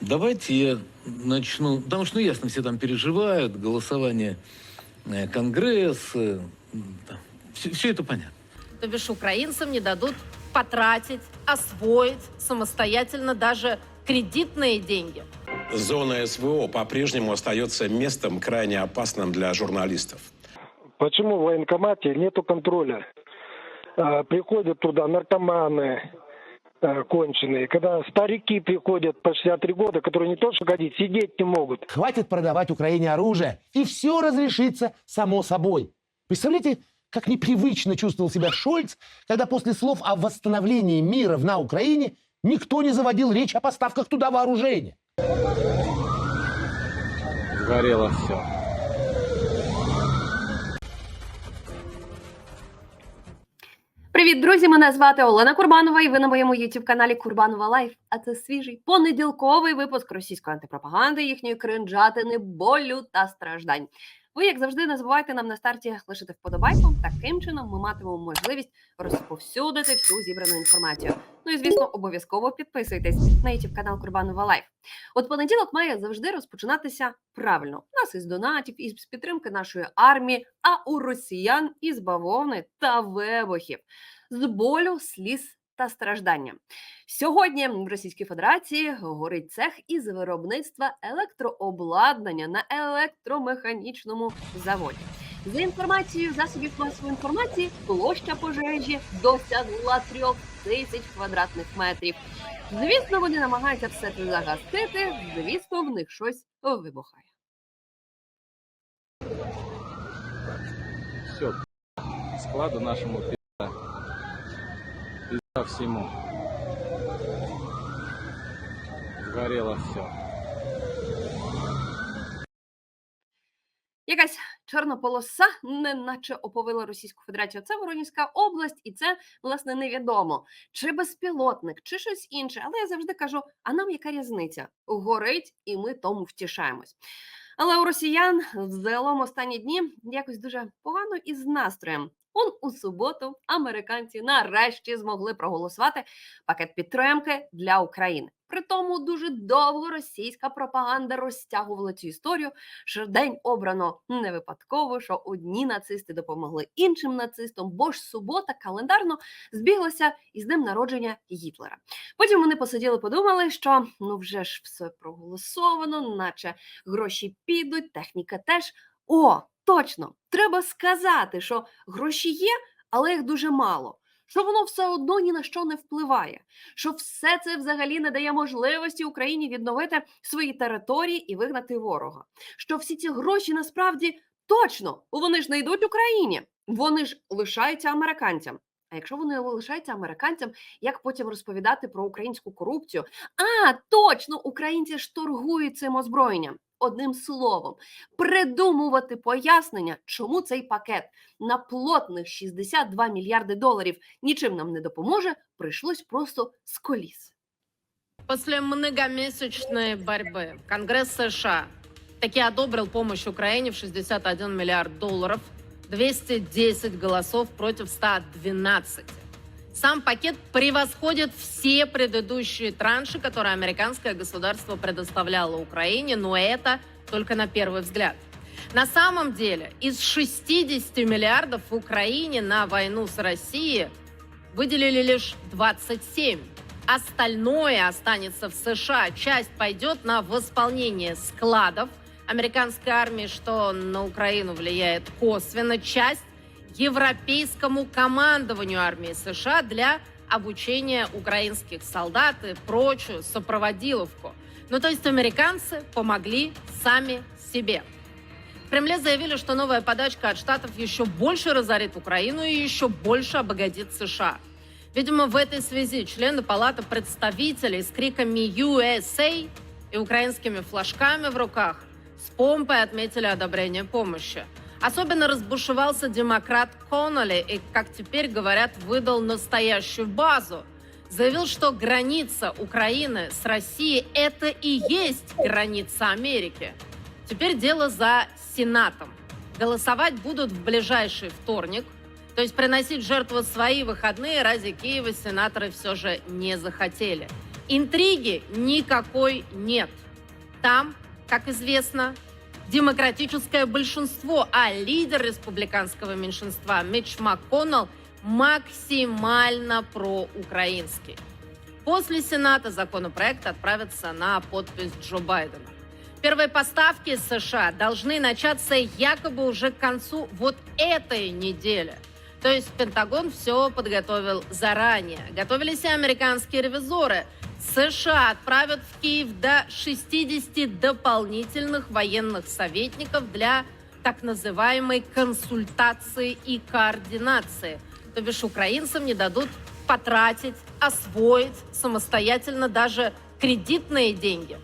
Давайте я начну, потому что, ну, ясно, все там переживают, голосование э, Конгресс, все, это понятно. То бишь украинцам не дадут потратить, освоить самостоятельно даже кредитные деньги. Зона СВО по-прежнему остается местом крайне опасным для журналистов. Почему в военкомате нету контроля? А, Приходят туда наркоманы конченые, когда старики приходят по 63 года, которые не то что ходить, сидеть не могут. Хватит продавать Украине оружие, и все разрешится само собой. Представляете, как непривычно чувствовал себя Шольц, когда после слов о восстановлении мира на Украине никто не заводил речь о поставках туда вооружения. Сгорело все. Привіт, друзі! Мене звати Олена Курбанова, і ви на моєму youtube каналі Курбанова Лайф. А це свіжий понеділковий випуск російської антипропаганди, їхньої кринжатини, болю та страждань. Ви, як завжди, не забувайте нам на старті лишити вподобайку. Таким чином ми матимемо можливість розповсюдити всю зібрану інформацію. Ну і звісно, обов'язково підписуйтесь на youtube канал Курбанова Лайф. От понеділок має завжди розпочинатися правильно. У нас із донатів, із підтримки нашої армії, а у росіян із бавовни та вибухів, з болю, сліз та страждання. Сьогодні в Російській Федерації горить цех із виробництва електрообладнання на електромеханічному заводі. За інформацією засобів масової інформації, площа пожежі досягла трьох тисяч квадратних метрів. Звісно, вони намагаються все це загастити. Звісно, в них щось вибухає. Все. Складу. Пизда всему. Сгорело все. Якась чорна полоса, неначе оповила Російську Федерацію. Це Воронівська область, і це власне невідомо чи безпілотник, чи щось інше. Але я завжди кажу: а нам яка різниця? Горить, і ми тому втішаємось. Але у росіян взагалом останні дні якось дуже погано із настроєм. Он у суботу американці нарешті змогли проголосувати пакет підтримки для України. При тому дуже довго російська пропаганда розтягувала цю історію, що день обрано не випадково, що одні нацисти допомогли іншим нацистам, бо ж субота календарно збіглася із днем народження Гітлера. Потім вони посиділи, подумали, що ну вже ж все проголосовано, наче гроші підуть, техніка теж. О, точно! Треба сказати, що гроші є, але їх дуже мало. Що воно все одно ні на що не впливає, що все це взагалі не дає можливості Україні відновити свої території і вигнати ворога. Що всі ці гроші насправді точно вони ж не йдуть Україні, вони ж лишаються американцям. А якщо вони лишаються американцям, як потім розповідати про українську корупцію? А точно українці ж торгують цим озброєнням. Одним словом, придумувати пояснення, чому цей пакет на плотних 62 мільярди доларів нічим нам не допоможе, прийшлось просто з коліс. После многомесячной борьбы Конгресс США таки одобрил помощь Украине в 61 миллиард долларов, 210 голосов против 112. Сам пакет превосходит все предыдущие транши, которые американское государство предоставляло Украине, но это только на первый взгляд. На самом деле, из 60 миллиардов в Украине на войну с Россией выделили лишь 27. Остальное останется в США. Часть пойдет на восполнение складов американской армии, что на Украину влияет косвенно. Часть европейскому командованию армии США для обучения украинских солдат и прочую сопроводиловку. Ну, то есть американцы помогли сами себе. В Кремле заявили, что новая подачка от Штатов еще больше разорит Украину и еще больше обогатит США. Видимо, в этой связи члены Палаты представителей с криками USA и украинскими флажками в руках с помпой отметили одобрение помощи. Особенно разбушевался демократ Конноли и, как теперь говорят, выдал настоящую базу. Заявил, что граница Украины с Россией – это и есть граница Америки. Теперь дело за Сенатом. Голосовать будут в ближайший вторник. То есть приносить в жертву свои выходные ради Киева сенаторы все же не захотели. Интриги никакой нет. Там, как известно, демократическое большинство, а лидер республиканского меньшинства Митч МакКоннелл максимально проукраинский. После Сената законопроект отправится на подпись Джо Байдена. Первые поставки США должны начаться якобы уже к концу вот этой недели. То есть Пентагон все подготовил заранее. Готовились и американские ревизоры. США отправят в Киев до 60 дополнительных военных советников для так называемой консультации и координации. То бишь украинцам не дадут потратить, освоить самостоятельно даже кредитные деньги.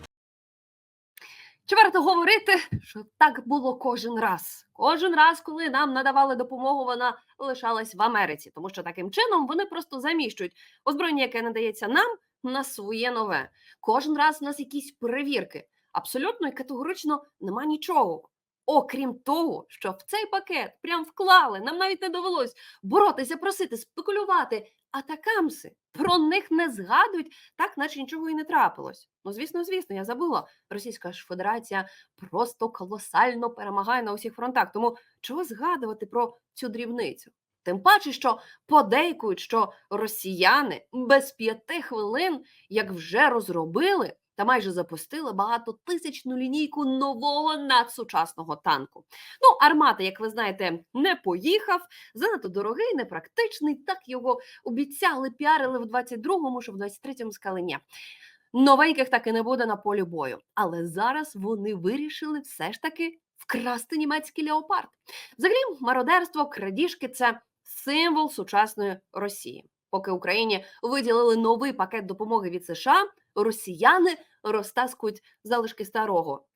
Чи варто говорити, що так було кожен раз? Кожен раз, коли нам надавали допомогу, вона лишалась в Америці, тому що таким чином вони просто заміщують озброєння, яке надається нам, на своє нове. Кожен раз у нас якісь перевірки. Абсолютно і категорично нема нічого. Окрім того, що в цей пакет прям вклали, нам навіть не довелось боротися, просити, спекулювати. Атакамси про них не згадують, так наче нічого і не трапилось. Ну, звісно, звісно, я забула. Російська ж Федерація просто колосально перемагає на усіх фронтах. Тому чого згадувати про цю дрібницю? Тим паче, що подейкують, що росіяни без п'яти хвилин, як вже розробили та майже запустили багатотисячну лінійку нового надсучасного танку. Ну, армата, як ви знаєте, не поїхав, занадто дорогий, непрактичний. Так його обіцяли, піарили в 22-му, що в 23-му сказали ні. Новеньких так і не буде на полі бою. Але зараз вони вирішили все ж таки вкрасти німецький леопард. Взагалі, мародерство, крадіжки це символ сучасної Росії. Поки Україні виділили новий пакет допомоги від США, росіяни розтаскують залишки старого.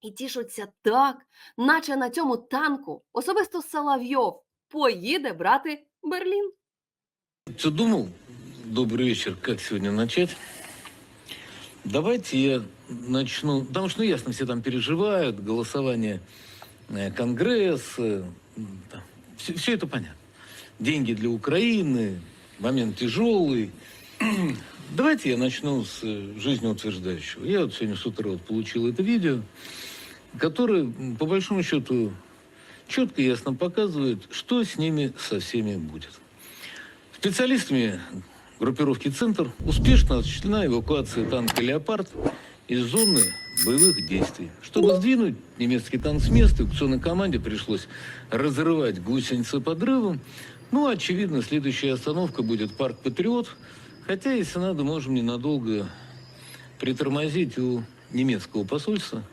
І тішуться так, наче на цьому танку особисто Соловйов поїде брати Берлін. Все думал, добрый вечер, как сегодня начать. Давайте я начну, потому что, ну, ясно, все там переживают, голосование, э, Конгресс, все, это понятно. Деньги для Украины, момент тяжелый. Давайте я начну с э, жизнеутверждающего. Я вот сегодня с утра вот получил это видео, которое, по большому счету, четко и ясно показывает, что с ними со всеми будет. Специалистами группировки «Центр» успешно осуществлена эвакуация танка «Леопард» из зоны боевых действий. Чтобы сдвинуть немецкий танк с места, эвакуационной команде пришлось разрывать гусеницы подрывом. Ну, очевидно, следующая остановка будет парк «Патриот», хотя, если надо, можем ненадолго притормозить у немецкого посольства,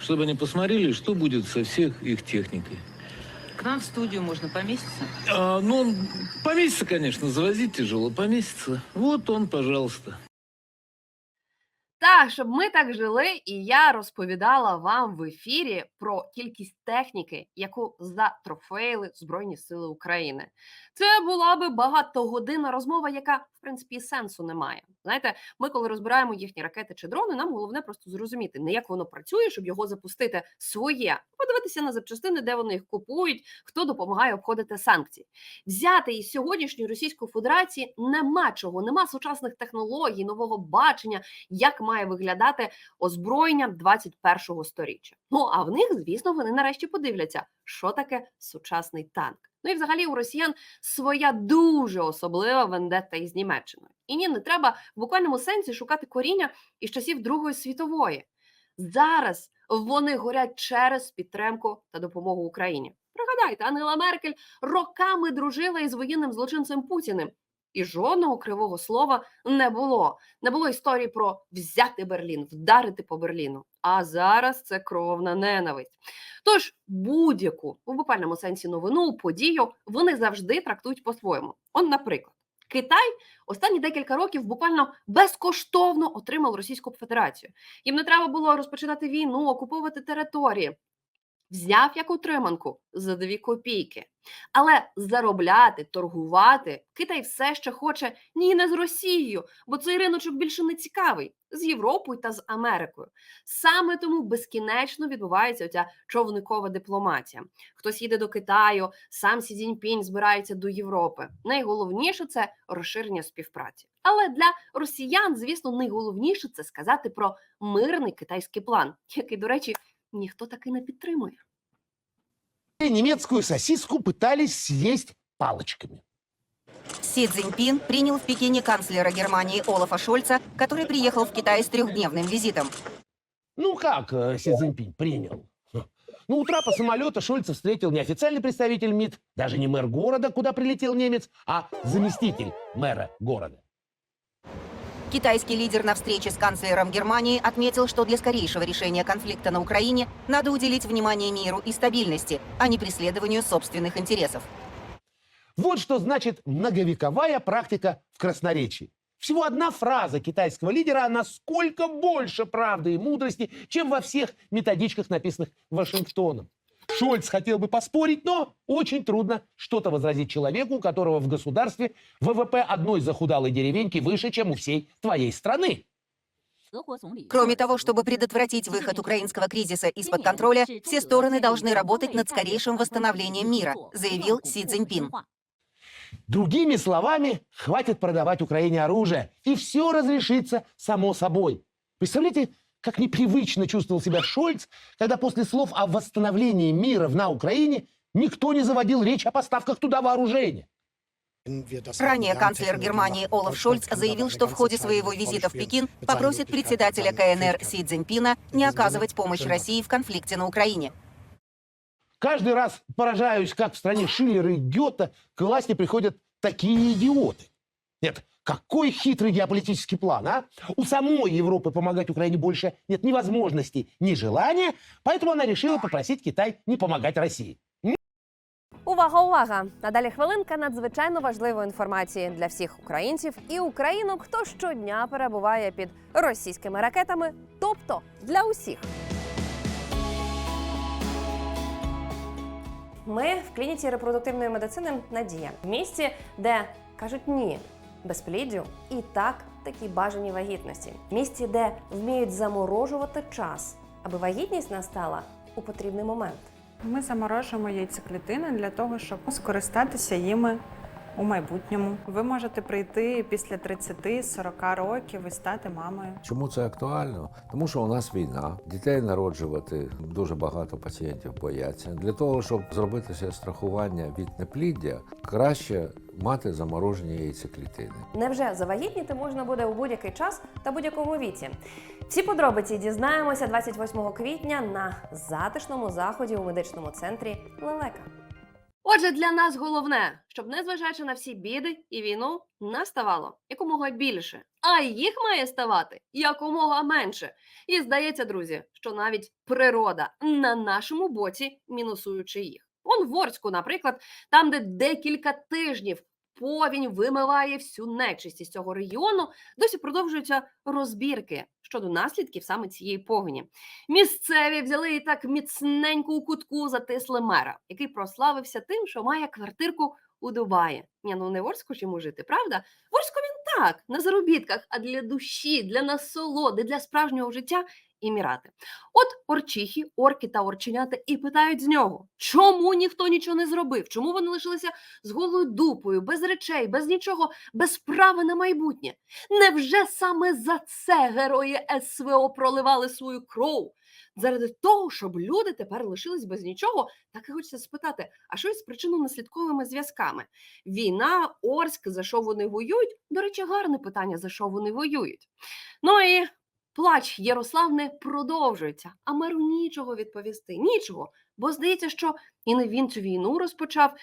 чтобы они посмотрели, что будет со всех их техникой. К нам в студию можно поместиться? А, ну, поместится, конечно, завозить тяжело, поместится. Вот он, пожалуйста. Так, щоб ми так жили, і я розповідала вам в ефірі про кількість техніки, яку затрофеїли Збройні Сили України. Це була би багатогодинна розмова, яка в принципі сенсу не має. Знаєте, ми, коли розбираємо їхні ракети чи дрони, нам головне просто зрозуміти, не як воно працює, щоб його запустити своє, подивитися на запчастини, де вони їх купують, хто допомагає обходити санкції. Взяти із сьогоднішньої Російської Федерації нема чого, нема сучасних технологій, нового бачення, як має виглядати озброєння 21-го сторіччя. Ну а в них, звісно, вони нарешті подивляться, що таке сучасний танк. Ну і взагалі у росіян своя дуже особлива вендетта із Німеччиною. І ні, не треба в буквальному сенсі шукати коріння із часів Другої світової. Зараз вони горять через підтримку та допомогу Україні. Пригадайте, Ангела Меркель роками дружила із воєнним злочинцем Путіним. І жодного кривого слова не було. Не було історії про взяти Берлін, вдарити по Берліну. А зараз це кровна ненависть. Тож будь-яку у буквальному сенсі новину, подію вони завжди трактують по-своєму. Он, наприклад, Китай останні декілька років буквально безкоштовно отримав Російську Федерацію. Їм не треба було розпочинати війну, окуповувати території. Взяв як утриманку за дві копійки. Але заробляти, торгувати Китай все ще хоче ні не з Росією, бо цей риночок більше не цікавий з Європою та з Америкою. Саме тому безкінечно відбувається оця човникова дипломатія. Хтось їде до Китаю, сам Сі Цзіньпінь збирається до Європи. Найголовніше це розширення співпраці. Але для росіян, звісно, найголовніше це сказати про мирний китайський план, який, до речі, ніхто таки не підтримує. Немецкую сосиску пытались съесть палочками. Си Цзиньпин принял в Пекине канцлера Германии Олафа Шольца, который приехал в Китай с трехдневным визитом. Ну как э, Си Цзиньпинь принял? Хм. Ну, у трапа самолета Шольца встретил не официальный представитель МИД, даже не мэр города, куда прилетел немец, а заместитель мэра города. Китайский лидер на встрече с канцлером Германии отметил, что для скорейшего решения конфликта на Украине надо уделить внимание миру и стабильности, а не преследованию собственных интересов. Вот что значит многовековая практика в красноречии. Всего одна фраза китайского лидера, насколько больше правды и мудрости, чем во всех методичках, написанных Вашингтоном. Шольц хотел бы поспорить, но очень трудно что-то возразить человеку, у которого в государстве ВВП одной захудалой деревеньки выше, чем у всей твоей страны. Кроме того, чтобы предотвратить выход украинского кризиса из-под контроля, все стороны должны работать над скорейшим восстановлением мира, заявил Си Цзиньпин. Другими словами, хватит продавать Украине оружие, и все разрешится само собой. Представляете, как непривычно чувствовал себя Шольц, когда после слов о восстановлении мира на Украине никто не заводил речь о поставках туда вооружения. Ранее канцлер Германии Олаф Шольц заявил, что в ходе своего визита в Пекин попросит председателя КНР Си Цзиньпина не оказывать помощь России в конфликте на Украине. Каждый раз поражаюсь, как в стране Шиллера и Гёта к власти приходят такие идиоты. Нет, какой хитрый геополитический план, а? У самой Европы помогать Украине больше нет ни возможности, ни желания, поэтому она решила попросить Китай не помогать России. Увага, увага! Надалі хвилинка надзвичайно важливої інформації для всіх українців і українок, хто щодня перебуває під російськими ракетами, тобто для усіх. Ми в клініці репродуктивної медицини Надія в місті, де кажуть ні безпліддю і так такі бажані вагітності. В місті, де вміють заморожувати час, аби вагітність настала у потрібний момент. Ми заморожуємо яйцеклітини для того, щоб скористатися їми у майбутньому. Ви можете прийти після 30-40 років і стати мамою. Чому це актуально? Тому що у нас війна, дітей народжувати дуже багато пацієнтів бояться. Для того, щоб зробити себе страхування від непліддя, краще мати заморожені яйцеклітини. Невже завагітніти можна буде у будь-який час та будь-якому віці? Всі подробиці дізнаємося 28 квітня на затишному заході у медичному центрі Лелека. Отже, для нас головне, щоб незважаючи на всі біди і війну, нас ставало якомога більше, а їх має ставати якомога менше. І здається, друзі, що навіть природа на нашому боці, мінусуючи їх. Он в Орську, наприклад, там, де декілька тижнів повінь вимиває всю нечисть із цього регіону, досі продовжуються розбірки щодо наслідків саме цієї повені. Місцеві взяли і так міцненько у кутку затисли мера, який прославився тим, що має квартирку у Дубаї. Ні, ну не в Орську ж йому жити, правда? В Орську він так, на заробітках, а для душі, для насолоди, для справжнього життя Емірати. От орчихи, орки та орченята і питають з нього, чому ніхто нічого не зробив? Чому вони лишилися з голою дупою, без речей, без нічого, без права на майбутнє? Невже саме за це герої СВО проливали свою кров? Заради того, щоб люди тепер лишились без нічого, так і хочеться спитати, а що із причинно-наслідковими зв'язками? Війна, Орськ, за що вони воюють? До речі, гарне питання, за що вони воюють. Ну і плач Ярославни продовжується, а меру нічого відповісти, нічого. Бо здається, що і не він цю війну розпочав,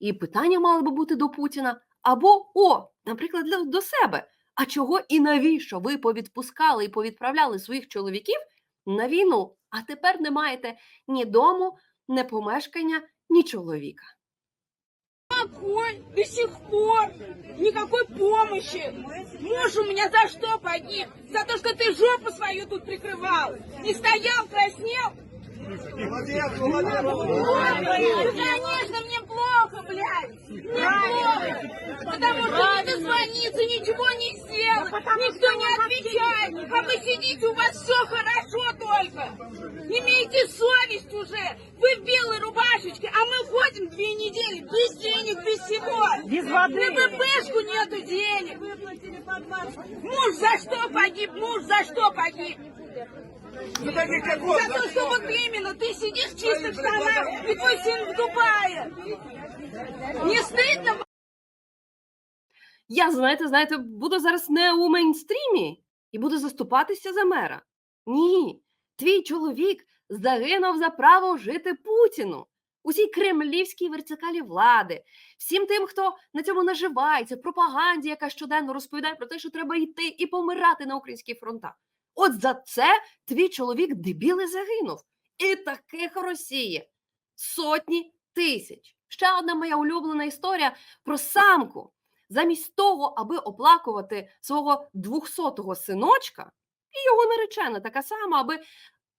і питання мали би бути до Путіна. Або, о, наприклад, до себе. А чого і навіщо ви повідпускали і повідправляли своїх чоловіків на війну, а тепер не маєте ні дому, ні помешкання, ні чоловіка? Какой до сих пор никакой помощи. Муж у меня за что погиб? За то, что ты жопу свою тут прикрывал. Не стоял, краснел. Конечно, мне плохо, блядь. Мне плохо. Потому что не дозвониться, ничего не сделать. Никто не отвечает. А вы сидите, у вас все хорошо только. Имейте совесть уже. Вы в белой рубашечке, а мы ходим две недели без денег, без всего. Без воды. На ВПшку нету денег. Муж за что погиб? Муж за что погиб? За то, что вот именно ты сидишь в чистых штанах, и твой сын в Дубае. Не стыдно Я, знаєте, знаєте, буду зараз не у мейнстрімі і буду заступатися за мера. Ні, твій чоловік загинув за право жити Путіну. Усій кремлівській вертикалі влади, всім тим, хто на цьому наживається, пропаганді, яка щоденно розповідає про те, що треба йти і помирати на українських фронтах. От за це твій чоловік дебіли загинув. І таких Росії сотні тисяч. Ще одна моя улюблена історія про самку. Замість того, аби оплакувати свого двохсотого синочка, і його наречена така сама, аби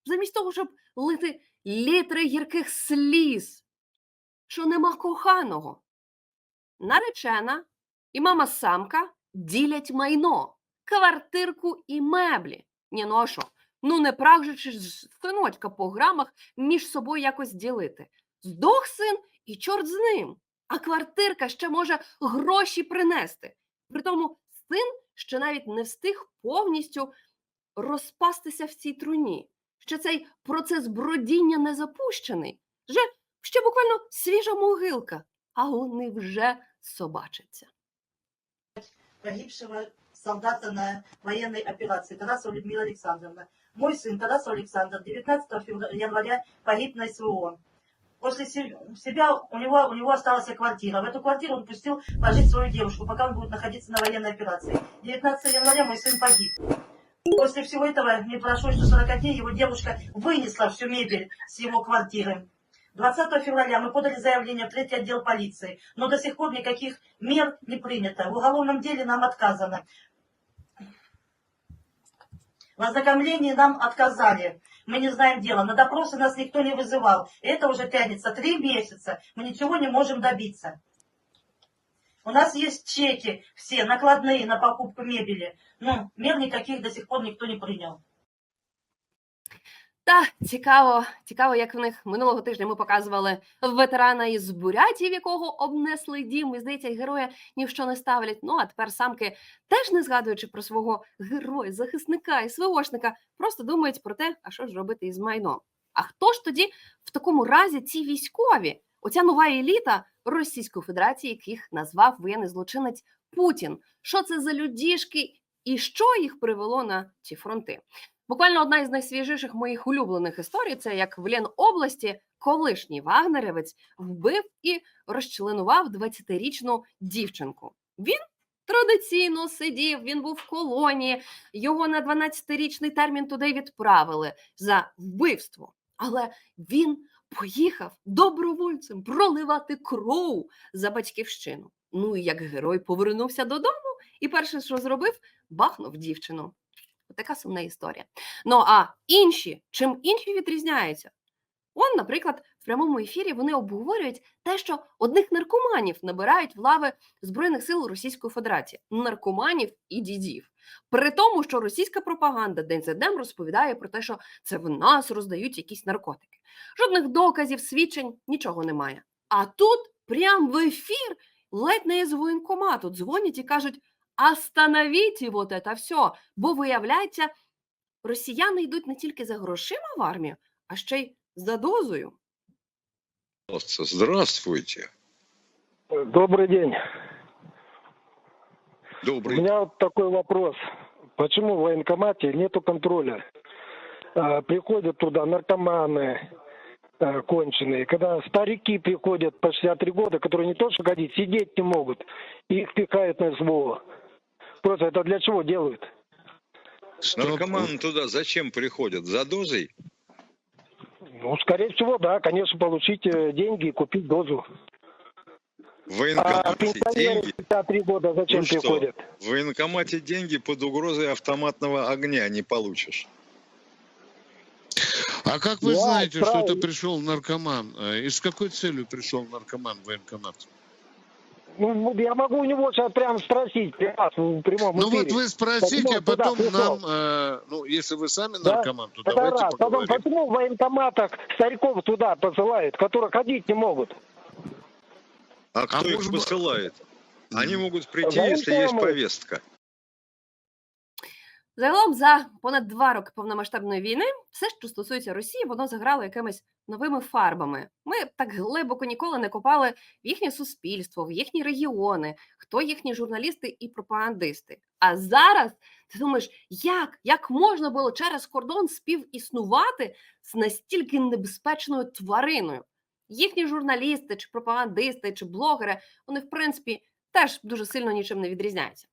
замість того, щоб лити літри гірких сліз, що нема коханого. Наречена і мама самка ділять майно, квартирку і меблі. Ні, ну а що? Ну не праг ж синочка по грамах між собою якось ділити. Здох син і чорт з ним. А квартирка ще може гроші принести. Притому син ще навіть не встиг повністю розпастися в цій труні. Ще цей процес бродіння не запущений. Вже ще буквально свіжа могилка, а вони вже собачаться. погибшего солдата на военной операции Тарасова Людмила Александровна. Мой сын Тарасов Александр 19 февраля- января погиб на СВО. После се- себя у него, у него осталась квартира. В эту квартиру он пустил пожить свою девушку, пока он будет находиться на военной операции. 19 января мой сын погиб. После всего этого не прошло еще 40 дней, его девушка вынесла всю мебель с его квартиры. 20 февраля мы подали заявление в третий отдел полиции, но до сих пор никаких мер не принято. В уголовном деле нам отказано. В ознакомлении нам отказали. Мы не знаем дела. На допросы нас никто не вызывал. Это уже тянется три месяца. Мы ничего не можем добиться. У нас есть чеки все, накладные на покупку мебели. Но мер никаких до сих пор никто не принял. Та цікаво, цікаво, як в них минулого тижня ми показували ветерана із Бурятії, в якого обнесли дім. І здається, героя ні не ставлять. Ну а тепер самки, теж не згадуючи про свого героя, захисника і СВОшника, просто думають про те, а що ж робити із майном. А хто ж тоді в такому разі ці військові? Оця нова еліта Російської Федерації, яких назвав воєнний злочинець Путін. Що це за людішки і що їх привело на ці фронти? Буквально одна із найсвіжіших моїх улюблених історій це як в Ленобласті колишній вагнерівець вбив і розчленував 20-річну дівчинку. Він традиційно сидів, він був в колонії, його на 12-річний термін туди відправили за вбивство. Але він поїхав добровольцем проливати кров за батьківщину. Ну і як герой повернувся додому, і перше, що зробив, бахнув дівчину. Така сумна історія. Ну а інші, чим інші відрізняються? Он, наприклад, в прямому ефірі вони обговорюють те, що одних наркоманів набирають в лави Збройних сил Російської Федерації, наркоманів і дідів. При тому, що російська пропаганда день за днем розповідає про те, що це в нас роздають якісь наркотики. Жодних доказів, свідчень, нічого немає. А тут, прям в ефір, ледь не з воєнкомату дзвонять і кажуть: остановіть вот это все, бо виявляється, росіяни йдуть не тільки за грошима в армію, а ще й за дозою. Здравствуйте. Добрый день. У Добрый меня вот такой вопрос. Почему в военкомате нету контроля? А, Приходят туда наркоманы а, конченые, когда старики приходят по 63 года, которые не то что ходить, сидеть не могут, и их пихают на СВО. Просто это для чего делают? Наркоманы туда зачем приходят? За дозой? Ну, скорее всего, да, конечно, получить э, деньги и купить дозу. В А военкомате пенсионеры деньги? 53 года зачем Ну что? приходят? В военкомате деньги под угрозой автоматного огня не получишь. А как вы Я знаете, что отправил- это пришел наркоман? Э, И с какой целью пришел наркоман в военкомат? Ну, я могу у него сейчас прям спросить, прямо в прямом Ну вот эфире. вы спросите, Почему а потом нам, э, ну если вы сами Да? наркоман, то Это давайте раз. Потом, поговорим. почему в военкоматах стариков туда посылают, которые ходить не могут? А кто их может посылает? Они могут прийти, если есть повестка. Загалом за понад два роки повномасштабної війни все, що стосується Росії, воно заграло якимись новими фарбами. Ми так глибоко ніколи не копали в їхнє суспільство, в їхні регіони, хто їхні журналісти і пропагандисти. А зараз ти думаєш, як, як можна було через кордон співіснувати з настільки небезпечною твариною? Їхні журналісти, чи пропагандисти, чи блогери, вони в принципі теж дуже сильно нічим не відрізняються.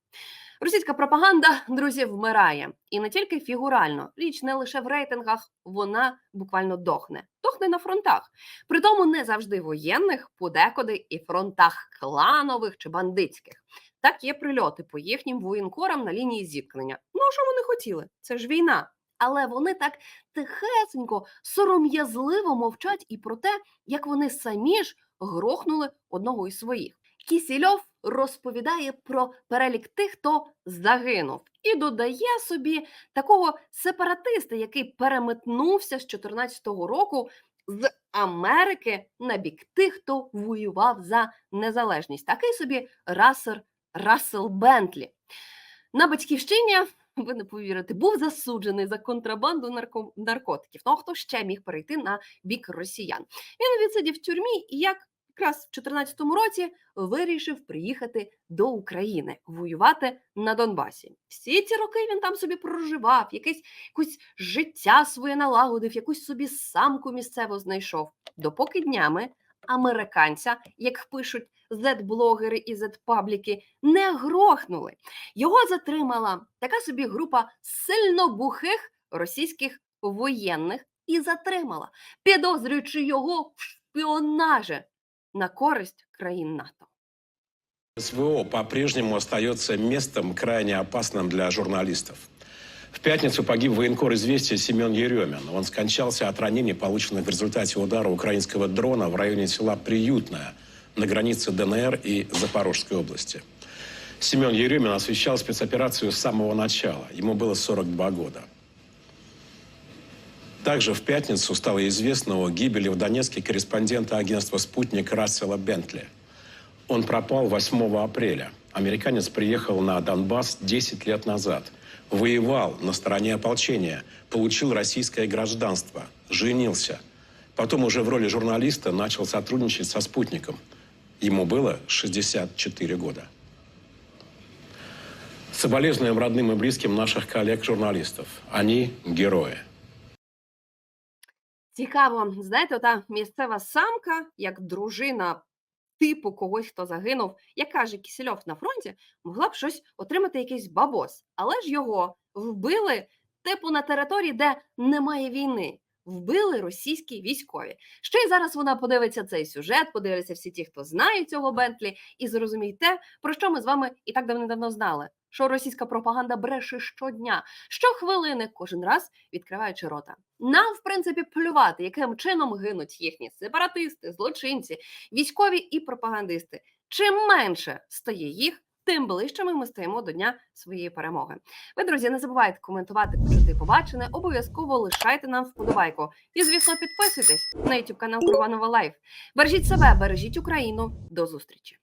Російська пропаганда, друзі, вмирає. І не тільки фігурально, річ не лише в рейтингах, вона буквально дохне. Дохне на фронтах. Притому не завжди воєнних, подекуди і фронтах кланових чи бандитських. Так є прильоти по їхнім воєнкорам на лінії зіткнення. Ну, що вони хотіли? Це ж війна. Але вони так тихесенько, сором'язливо мовчать і про те, як вони самі ж грохнули одного із своїх. Кісільов розповідає про перелік тих, хто загинув, і додає собі такого сепаратиста, який переметнувся з 14-го року з Америки на бік тих, хто воював за незалежність. Такий собі расер Рассел Бентлі. На батьківщині, ви не повірите, був засуджений за контрабанду нарко... наркотиків. Ну а хто ще міг перейти на бік росіян? Він відсидів в тюрмі і як якраз в 2014 році вирішив приїхати до України воювати на Донбасі. Всі ці роки він там собі проживав, якесь якусь життя своє налагодив, якусь собі самку місцево знайшов. Допоки днями американця, як пишуть зет-блогери і зет-пабліки, не грохнули. Його затримала така собі група сильно бухих російських воєнних і затримала, підозрюючи його в шпіонажі на користь країн НАТО. СВО по-прежнему остается местом крайне опасным для журналистов. В пятницу погиб военкор «Известия» Семен Еремин. Он скончался от ранений, полученных в результате удара украинского дрона в районе села Приютное на границе ДНР и Запорожской области. Семен Еремин освещал спецоперацию с самого начала. Ему было 42 года. Также в пятницу стало известно о гибели в Донецке корреспондента агентства «Спутник» Рассела Бентли. Он пропал 8 апреля. Американец приехал на Донбасс 10 лет назад. Воевал на стороне ополчения, получил российское гражданство, женился. Потом уже в роли журналиста начал сотрудничать со «Спутником». Ему было 64 года. Соболезнуем родным и близким наших коллег-журналистов. Они герои. Цікаво, знаєте, ота місцева самка, як дружина типу когось, хто загинув, як каже Кісельов на фронті, могла б щось отримати якийсь бабос, але ж його вбили типу на території, де немає війни. Вбили російські військові. Ще й зараз вона подивиться цей сюжет, подивляться всі ті, хто знає цього Бентлі, і зрозуміє те, про що ми з вами і так давно знали. Що російська пропаганда бреше щодня, щохвилини, кожен раз відкриваючи рота. Нам, в принципі, плювати, яким чином гинуть їхні сепаратисти, злочинці, військові і пропагандисти. Чим менше стає їх, тим ближчими ми стаємо до дня своєї перемоги. Ви, друзі, не забувайте коментувати, почути побачене. Обов'язково лишайте нам вподобайку. І, звісно, підписуйтесь на YouTube канал Курбанова Лайф. Бережіть себе, бережіть Україну. До зустрічі!